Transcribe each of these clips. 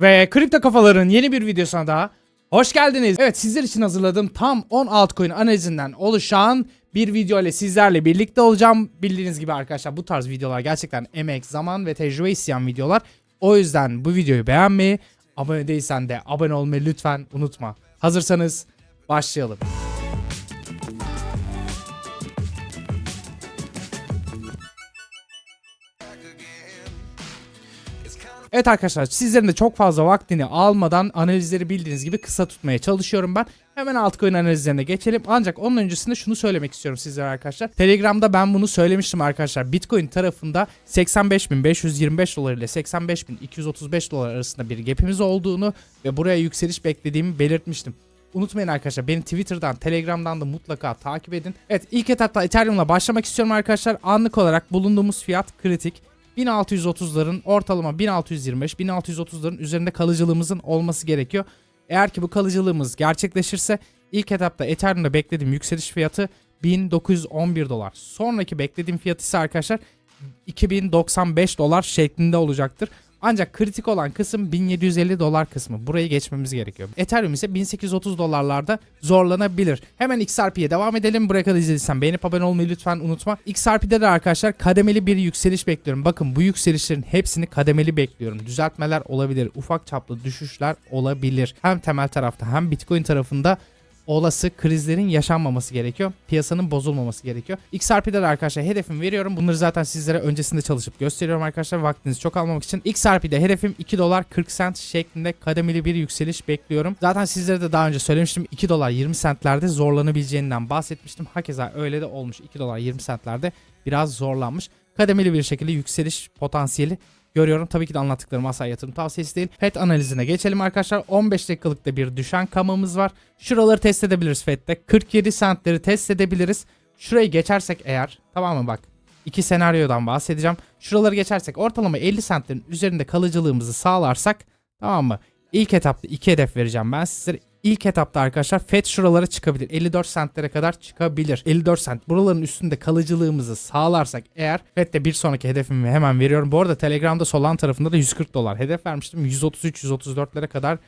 Ve Kripto Kafaların yeni bir videosuna daha hoş geldiniz. Evet sizler için hazırladığım tam 10 altcoin analizinden oluşan bir video ile sizlerle birlikte olacağım. Bildiğiniz gibi arkadaşlar bu tarz videolar gerçekten emek, zaman ve tecrübe isteyen videolar. O yüzden bu videoyu beğenmeyi, abone değilsen de abone olmayı lütfen unutma. Hazırsanız başlayalım. Evet arkadaşlar sizlerin de çok fazla vaktini almadan analizleri bildiğiniz gibi kısa tutmaya çalışıyorum ben. Hemen altcoin analizlerine geçelim. Ancak onun öncesinde şunu söylemek istiyorum sizlere arkadaşlar. Telegram'da ben bunu söylemiştim arkadaşlar. Bitcoin tarafında 85.525 dolar ile 85.235 dolar arasında bir gapimiz olduğunu ve buraya yükseliş beklediğimi belirtmiştim. Unutmayın arkadaşlar beni Twitter'dan, Telegram'dan da mutlaka takip edin. Evet ilk etapta Ethereum'la başlamak istiyorum arkadaşlar. Anlık olarak bulunduğumuz fiyat kritik. 1630'ların ortalama 1625-1630'ların üzerinde kalıcılığımızın olması gerekiyor. Eğer ki bu kalıcılığımız gerçekleşirse ilk etapta Ethereum'da beklediğim yükseliş fiyatı 1911 dolar. Sonraki beklediğim fiyat ise arkadaşlar 2095 dolar şeklinde olacaktır. Ancak kritik olan kısım 1750 dolar kısmı. Burayı geçmemiz gerekiyor. Ethereum ise 1830 dolarlarda zorlanabilir. Hemen XRP'ye devam edelim. Buraya kadar izlediysen beğenip abone olmayı lütfen unutma. XRP'de de arkadaşlar kademeli bir yükseliş bekliyorum. Bakın bu yükselişlerin hepsini kademeli bekliyorum. Düzeltmeler olabilir. Ufak çaplı düşüşler olabilir. Hem temel tarafta hem Bitcoin tarafında olası krizlerin yaşanmaması gerekiyor. Piyasanın bozulmaması gerekiyor. XRP'de de arkadaşlar hedefim veriyorum. Bunları zaten sizlere öncesinde çalışıp gösteriyorum arkadaşlar. Vaktinizi çok almamak için. XRP'de hedefim 2 dolar 40 sent şeklinde kademeli bir yükseliş bekliyorum. Zaten sizlere de daha önce söylemiştim. 2 dolar 20 sentlerde zorlanabileceğinden bahsetmiştim. Hakeza öyle de olmuş. 2 dolar 20 sentlerde biraz zorlanmış. Kademeli bir şekilde yükseliş potansiyeli görüyorum. Tabii ki de anlattıklarım asla yatırım tavsiyesi değil. FED analizine geçelim arkadaşlar. 15 dakikalıkta bir düşen kamamız var. Şuraları test edebiliriz FED'de. 47 centleri test edebiliriz. Şurayı geçersek eğer tamam mı bak. İki senaryodan bahsedeceğim. Şuraları geçersek ortalama 50 centlerin üzerinde kalıcılığımızı sağlarsak tamam mı? İlk etapta iki hedef vereceğim ben sizlere. İlk etapta arkadaşlar FED şuralara çıkabilir. 54 centlere kadar çıkabilir. 54 cent. Buraların üstünde kalıcılığımızı sağlarsak eğer FED'de bir sonraki hedefimi hemen veriyorum. Bu arada Telegram'da Solan tarafında da 140 dolar hedef vermiştim. 133-134'lere kadar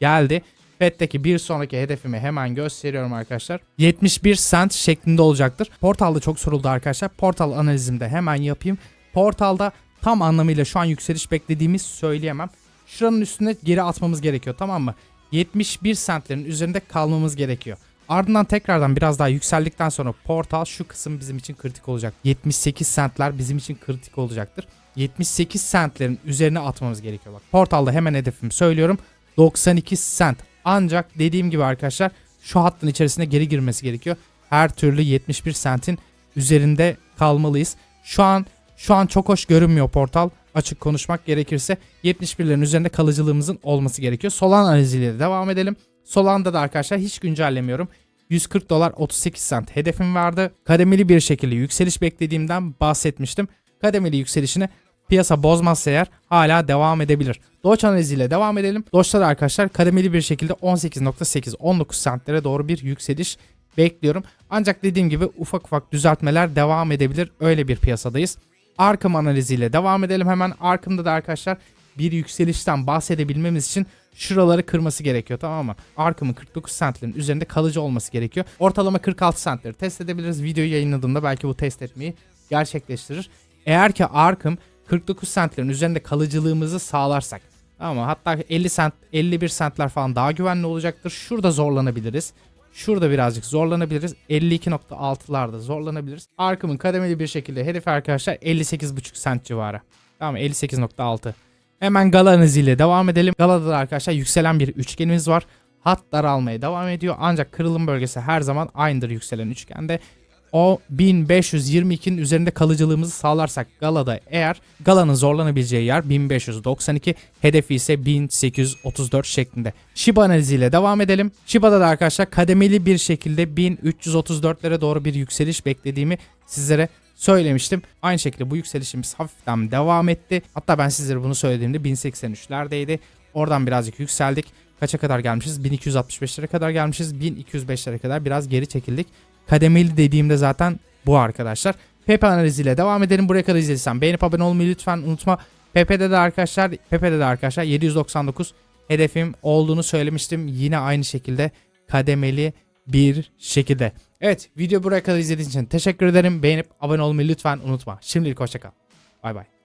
geldi. FED'deki bir sonraki hedefimi hemen gösteriyorum arkadaşlar. 71 cent şeklinde olacaktır. Portalda çok soruldu arkadaşlar. Portal analizimde hemen yapayım. Portalda tam anlamıyla şu an yükseliş beklediğimiz söyleyemem. Şuranın üstüne geri atmamız gerekiyor tamam mı? 71 centlerin üzerinde kalmamız gerekiyor. Ardından tekrardan biraz daha yükseldikten sonra portal şu kısım bizim için kritik olacak. 78 centler bizim için kritik olacaktır. 78 centlerin üzerine atmamız gerekiyor. Bak portalda hemen hedefimi söylüyorum. 92 cent. Ancak dediğim gibi arkadaşlar şu hattın içerisine geri girmesi gerekiyor. Her türlü 71 centin üzerinde kalmalıyız. Şu an şu an çok hoş görünmüyor portal. Açık konuşmak gerekirse 71'lerin üzerinde kalıcılığımızın olması gerekiyor. Solan analiziyle de devam edelim. Solan'da da arkadaşlar hiç güncellemiyorum. 140 dolar 38 cent hedefim vardı. Kademeli bir şekilde yükseliş beklediğimden bahsetmiştim. Kademeli yükselişini piyasa bozmazsa eğer hala devam edebilir. Doge analiziyle devam edelim. Doge'da da arkadaşlar kademeli bir şekilde 18.8-19 centlere doğru bir yükseliş bekliyorum. Ancak dediğim gibi ufak ufak düzeltmeler devam edebilir. Öyle bir piyasadayız. Arkham analiziyle devam edelim hemen. Arkham'da da arkadaşlar bir yükselişten bahsedebilmemiz için şuraları kırması gerekiyor tamam mı? Arkham'ın 49 centlerin üzerinde kalıcı olması gerekiyor. Ortalama 46 centleri test edebiliriz. Videoyu yayınladığımda belki bu test etmeyi gerçekleştirir. Eğer ki Arkham 49 centlerin üzerinde kalıcılığımızı sağlarsak ama hatta 50 cent 51 centler falan daha güvenli olacaktır. Şurada zorlanabiliriz. Şurada birazcık zorlanabiliriz. 52.6'larda zorlanabiliriz. Arkham'ın kademeli bir şekilde hedefi arkadaşlar 58.5 cent civarı. Tamam 58.6. Hemen Gala analiziyle devam edelim. Gala'da da arkadaşlar yükselen bir üçgenimiz var. Hat daralmaya devam ediyor. Ancak kırılım bölgesi her zaman aynıdır yükselen üçgende. O 1522'nin üzerinde kalıcılığımızı sağlarsak Gala'da eğer Gala'nın zorlanabileceği yer 1592 hedefi ise 1834 şeklinde. Shiba analiziyle devam edelim. Shiba'da da arkadaşlar kademeli bir şekilde 1334'lere doğru bir yükseliş beklediğimi sizlere söylemiştim. Aynı şekilde bu yükselişimiz hafiften devam etti. Hatta ben sizlere bunu söylediğimde 1083'lerdeydi. Oradan birazcık yükseldik. Kaça kadar gelmişiz? 1265'lere kadar gelmişiz. 1205'lere kadar biraz geri çekildik. Kademeli dediğimde zaten bu arkadaşlar. Pepe analiziyle devam edelim. Buraya kadar izlediysen beğenip abone olmayı lütfen unutma. Pepe'de de arkadaşlar Pepe'de de arkadaşlar 799 hedefim olduğunu söylemiştim. Yine aynı şekilde kademeli bir şekilde. Evet video buraya kadar izlediğiniz için teşekkür ederim. Beğenip abone olmayı lütfen unutma. Şimdilik hoşçakal. Bay bay.